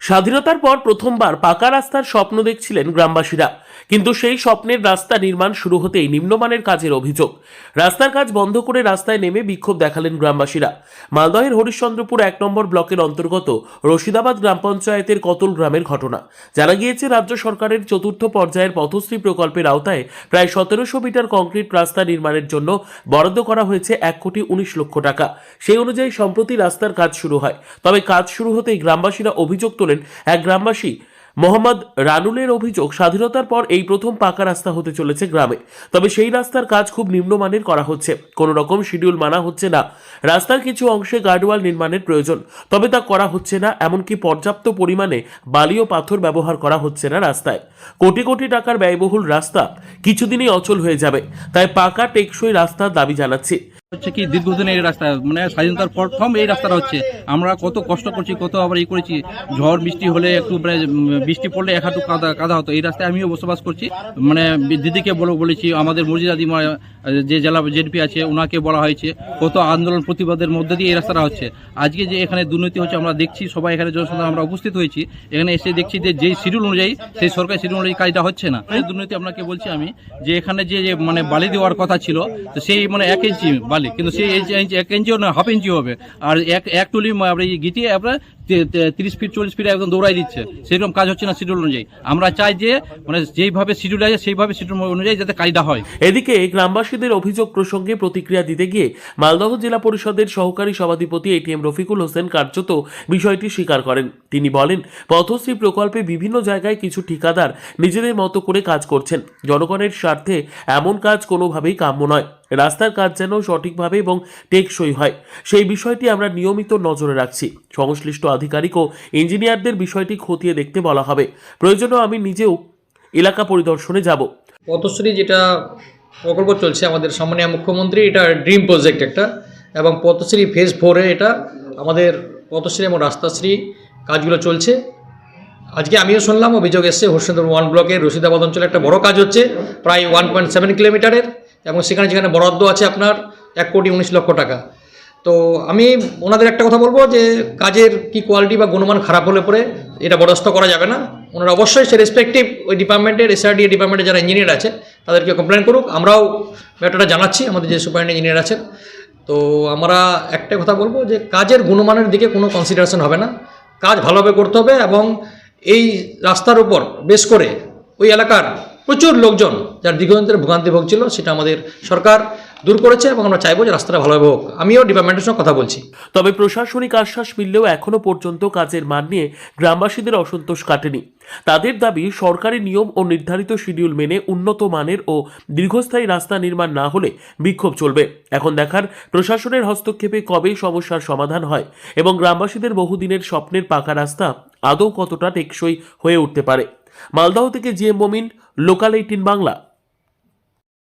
স্বাধীনতার পর প্রথমবার পাকা রাস্তার স্বপ্ন দেখছিলেন গ্রামবাসীরা। কিন্তু সেই স্বপ্নের রাস্তা নির্মাণ শুরু হতেই নিম্নমানের কাজের অভিযোগ। রাস্তার কাজ বন্ধ করে রাস্তায় নেমে বিক্ষোভ দেখালেন গ্রামবাসীরা। মালদহের হরিশ্চন্দ্রপুর এক নম্বর ব্লকের অন্তর্গত রশিদাবাদ গ্রাম পঞ্চায়েতের কতল গ্রামের ঘটনা। জানা গিয়েছে, রাজ্য সরকারের চতুর্থ পর্যায়ের পথশ্রী প্রকল্পের আওতায় প্রায় সতেরোশো মিটার কংক্রিট রাস্তা নির্মাণের জন্য বরাদ্দ করা হয়েছে এক কোটি উনিশ লক্ষ টাকা। সেই অনুযায়ী সম্প্রতি রাস্তার কাজ শুরু হয়। তবে কাজ শুরু হতেই গ্রামবাসীরা অভিযোগ তোলেন এক গ্রামবাসী, মোহাম্মদ রানুলের অভিযোগ স্বাধীনতার পর এই প্রথম পাকা রাস্তা হতে চলেছে গ্রামে। তবে সেই রাস্তার কাজ খুব নিম্নমানের করা হচ্ছে। কোনো রকম শিডিউল মানা হচ্ছে না। রাস্তার কিছু অংশে গার্ডওয়াল নির্মাণের প্রয়োজন। তবে তা করা হচ্ছে না, এমনকি পর্যাপ্ত পরিমাণে বালি ও পাথর ব্যবহার করা হচ্ছে না রাস্তায়। কোটি কোটি টাকার ব্যয়বহুল রাস্তা কিছুদিনই অচল হয়ে যাবে। তাই পাকা টেকসই রাস্তার দাবি জানাচ্ছি। হচ্ছে কি দীর্ঘদিনের এই রাস্তা মানে স্বাধীনতার প্রথম এই রাস্তাটা হচ্ছে। আমরা কত কষ্ট করছি, কত আবার ই করেছি, ঝড়, বৃষ্টি হলে একটু মানে বৃষ্টি পড়লে এক হাঁটু কাদা কাদা হতো। এই রাস্তায় আমিও বসবাস করছি। মানে দিদিকে বলে, বলেছি, আমাদের মুর্জিদাদিমা যে জেলা জেডপি আছে ওনাকে বলা হয়েছে, কত আন্দোলন প্রতিবাদের মধ্যে দিয়ে এই রাস্তাটা হচ্ছে। আজকে যে এখানে দুর্নীতি হচ্ছে, আমরা দেখছি, সবাই এখানে জনসাধারণ আমরা উপস্থিত হয়েছি। এখানে এসে দেখছি যে, যেই শিডিউল অনুযায়ী, সেই সরকারি শিডিউল অনুযায়ী কাজটা হচ্ছে না। দুর্নীতি আপনাকে বলছি আমি, যে এখানে যে যে মানে বালি দেওয়ার কথা ছিল, তো সেই মানে এক ইঞ্চি বালি কিন্তু সেই এক ইঞ্চিও না, হাফ এনজিও হবে। আর এক এক টুলি গিটিয়ে আপনার তিরিশ ফিট, চল্লিশ ফিট একদম দৌড়াই দিচ্ছে। সেরকম কাজ হচ্ছে না শিডিউল অনুযায়ী। আমরা চাই যে মানে যেইভাবে শিডিউল আছে, সেইভাবে শিডিউল অনুযায়ী যাতে কাজটা হয়। এদিকে গ্রামবাসীদের অভিযোগ প্রসঙ্গে প্রতিক্রিয়া দিতে গিয়ে মালদহ জেলা পরিষদের সহকারী সভাধিপতি এটিএম রফিকুল হোসেন কার্যত বিষয়টি স্বীকার করেন। তিনি বলেন, পথশ্রী প্রকল্পে বিভিন্ন জায়গায় কিছু ঠিকাদার নিজেদের মতো করে কাজ করছেন। জনগণের স্বার্থে এমন কাজ কোনোভাবেই কাম্য নয়। রাস্তার কাজ যেন সঠিকভাবে এবং টেকসই হয়। সেই বিষয়টি আমরা নিয়মিত নজরে রাখছি। সংশ্লিষ্ট আধিকারিক ও ইঞ্জিনিয়ারদের বিষয়টি খতিয়ে দেখতে বলা হবে। প্রয়োজনে আমি নিজেও এলাকা পরিদর্শনে যাব। পথশ্রী যেটা প্রকল্প চলছে আমাদের সম্মানীয় মুখ্যমন্ত্রী, এটা ড্রিম প্রজেক্ট একটা এবং পথশ্রী ফেজ ফোরে এটা আমাদের পথশ্রী এবং রাস্তাশ্রী কাজগুলো চলছে। আজকে আমিও শুনলাম, অভিযোগ এসছে হরিশ্চন্দ্র ওয়ান ব্লকের রশিদাবাদ অঞ্চলে একটা বড় কাজ হচ্ছে, প্রায় ওয়ান পয়েন্ট সেভেন কিলোমিটারের এবং সেখানে যেখানে বরাদ্দ আছে আপনার এক কোটি উনিশ লক্ষ টাকা। তো আমি ওনাদের একটা কথা বলব যে কাজের কি কোয়ালিটি বা গুণমান খারাপ হলে পরে এটা বরদাস্ত করা যাবে না। ওনারা অবশ্যই সে রেসপেক্টিভ ওই ডিপার্টমেন্টের এসআরডি ডিপার্টমেন্টের যারা ইঞ্জিনিয়ার আছে তাদেরকে কমপ্লেন করুক। আমরাও ব্যাপারটা জানাচ্ছি, আমাদের যে সুপারিনটেন্ডেন্ট ইঞ্জিনিয়ার আছেন। তো আমরা একটাই কথা বলব যে কাজের গুণমানের দিকে কোনো কনসিডারেশন হবে না। কাজ ভালোভাবে করতে হবে এবং এই রাস্তার উপর বেশ করে ওই এলাকার প্রচুর লোকজন, যার দীর্ঘদিনের ভোগান্তি ভোগছিল সেটা আমাদের সরকার দূর করেছে এবং আমরা চাইব যে রাস্তাটা ভালোভাবে হোক। আমিও ডিপার্টমেন্টের সঙ্গে কথা বলছি। তবে প্রশাসনিক আশ্বাস মিললেও এখনও পর্যন্ত কাজের মান নিয়ে গ্রামবাসীদের অসন্তোষ কাটেনি। তাদের দাবি, সরকারি নিয়ম ও নির্ধারিত শিডিউল মেনে উন্নত মানের ও দীর্ঘস্থায়ী রাস্তা নির্মাণ না হলে বিক্ষোভ চলবে। এখন দেখার, প্রশাসনের হস্তক্ষেপে কবে সমস্যার সমাধান হয় এবং গ্রামবাসীদের বহুদিনের স্বপ্নের পাকা রাস্তা আদৌ কতটা টেকসই হয়ে উঠতে পারে? মালদহ থেকে G M Momin local eighteen Bangla.